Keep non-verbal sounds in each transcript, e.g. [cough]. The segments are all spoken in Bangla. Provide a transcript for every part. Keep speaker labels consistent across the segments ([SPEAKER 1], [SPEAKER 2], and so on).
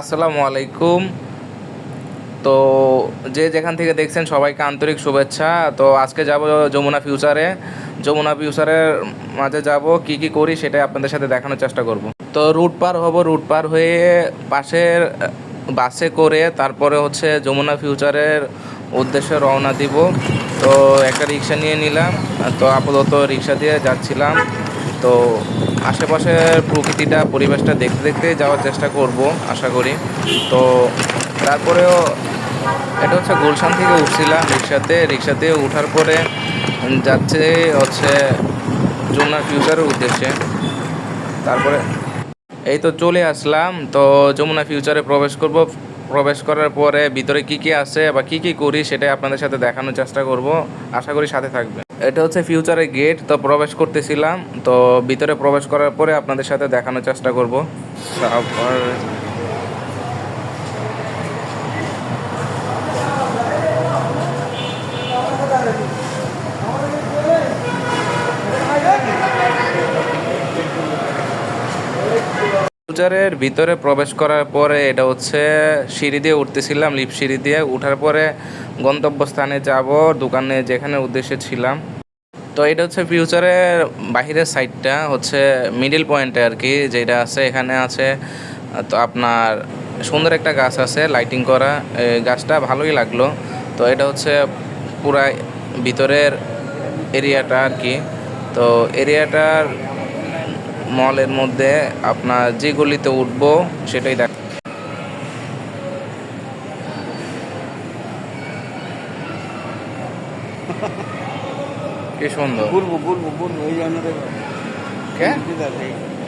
[SPEAKER 1] আসসালামু আলাইকুম। তো যে যেখান থেকে দেখছেন সবাইকে আন্তরিক শুভেচ্ছা। তো আজকে যাব যমুনা ফিউচারে যমুনা ফিউচারের মাঝে যাব, কি কি করি সেটাই আপনাদের সাথে দেখানোর চেষ্টা করব। তো রুট পার হব রুট পার হয়ে পাশের বাসে করে তারপরে হচ্ছে যমুনা ফিউচারের উদ্দেশ্যে রওনা দিব। তো একটা রিক্সা নিয়ে নিলাম। তো আপাতত রিক্সা দিয়ে যাচ্ছিলাম। তো আশেপাশের প্রকৃতিটা, পরিবেশটা দেখতে দেখতে যাওয়ার চেষ্টা করব, আশা করি। তো তারপরেও এটা হচ্ছে গুলশান থেকে উঠছিলাম রিক্সাতে। রিক্সাতে ওঠার পরে যাচ্ছে হচ্ছে যমুনা ফিউচারের উদ্দেশ্যে। তারপরে এই তো চলে আসলাম। তো যমুনা ফিউচারে প্রবেশ করব। প্রবেশ করার পরে ভিতরে কি কি আছে বা কি কি করি সেটাই আপনাদের সাথে দেখানোর চেষ্টা করব। আশা করি সাথে থাকবে এটা হচ্ছে ফিউচারের গেট তো প্রবেশ করতেছিলাম, তো ভিতরে প্রবেশ করার পরে আপনাদের সাথে দেখানোর চেষ্টা করব। তারপর ফিউচারের ভিতরে প্রবেশ করার পরে এটা হচ্ছে সিঁড়ি দিয়ে উঠতেছিলাম লিফট সিঁড়ি দিয়ে। উঠার পরে গন্তব্যস্থানে যাব, দোকানে যেখানে উদ্দেশ্যে ছিলাম। তো এটা হচ্ছে ফিউচারের বাহিরের সাইডটা হচ্ছে মিডিল পয়েন্টে আর কি যেটা আছে, এখানে আছে, তো আপনার সুন্দর একটা গাছ আছে লাইটিং করা গাছটা ভালোই লাগল। তো এটা হচ্ছে পুরা ভিতরের এরিয়াটা আর কি তো এরিয়াটার মলের মধ্যে আপনার যে গলিতে উঠবো, সেটাই দেখ [laughs] কি সুন্দর।
[SPEAKER 2] বলব বলব বলব এই জন্য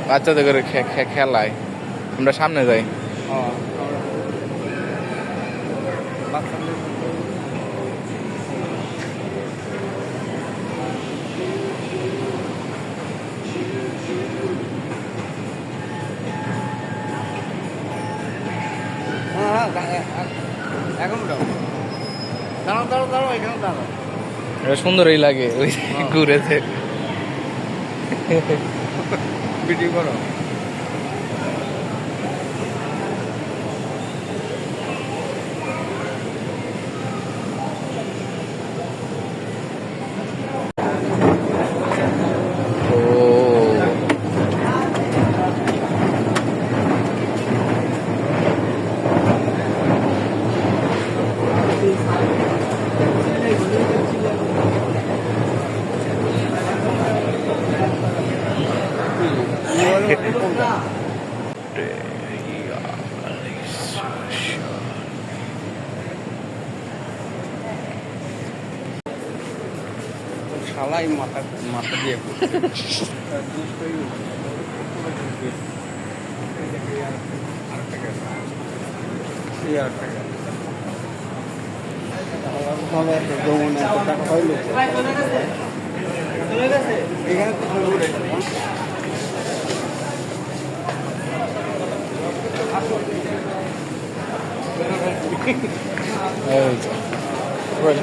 [SPEAKER 1] বাচ্চাদের করে খেলায়। আমরা সামনে যাই।
[SPEAKER 2] হ্যাঁ। হ্যাঁ, এখন দাও। দাঁড়াও দাঁড়াও দাঁড়াও এখানে দাঁড়াও।
[SPEAKER 1] সুন্দরই লাগে ওই ঘুরেছে [laughs]
[SPEAKER 2] ভিডিও করো। শালাই মাথা মাথা দিয়ে পড়ছে। এই [laughs] There. Ready.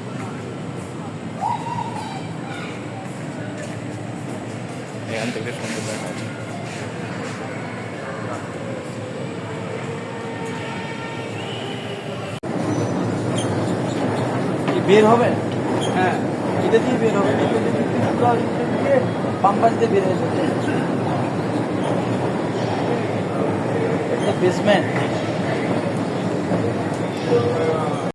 [SPEAKER 2] এখান
[SPEAKER 1] থেকে সুন্দর দেখা যাচ্ছে
[SPEAKER 2] বের হবেন
[SPEAKER 3] হ্যাঁ
[SPEAKER 2] এটা দিয়ে বের হবেন এটা দিয়ে বের এটা বেসমেন্ট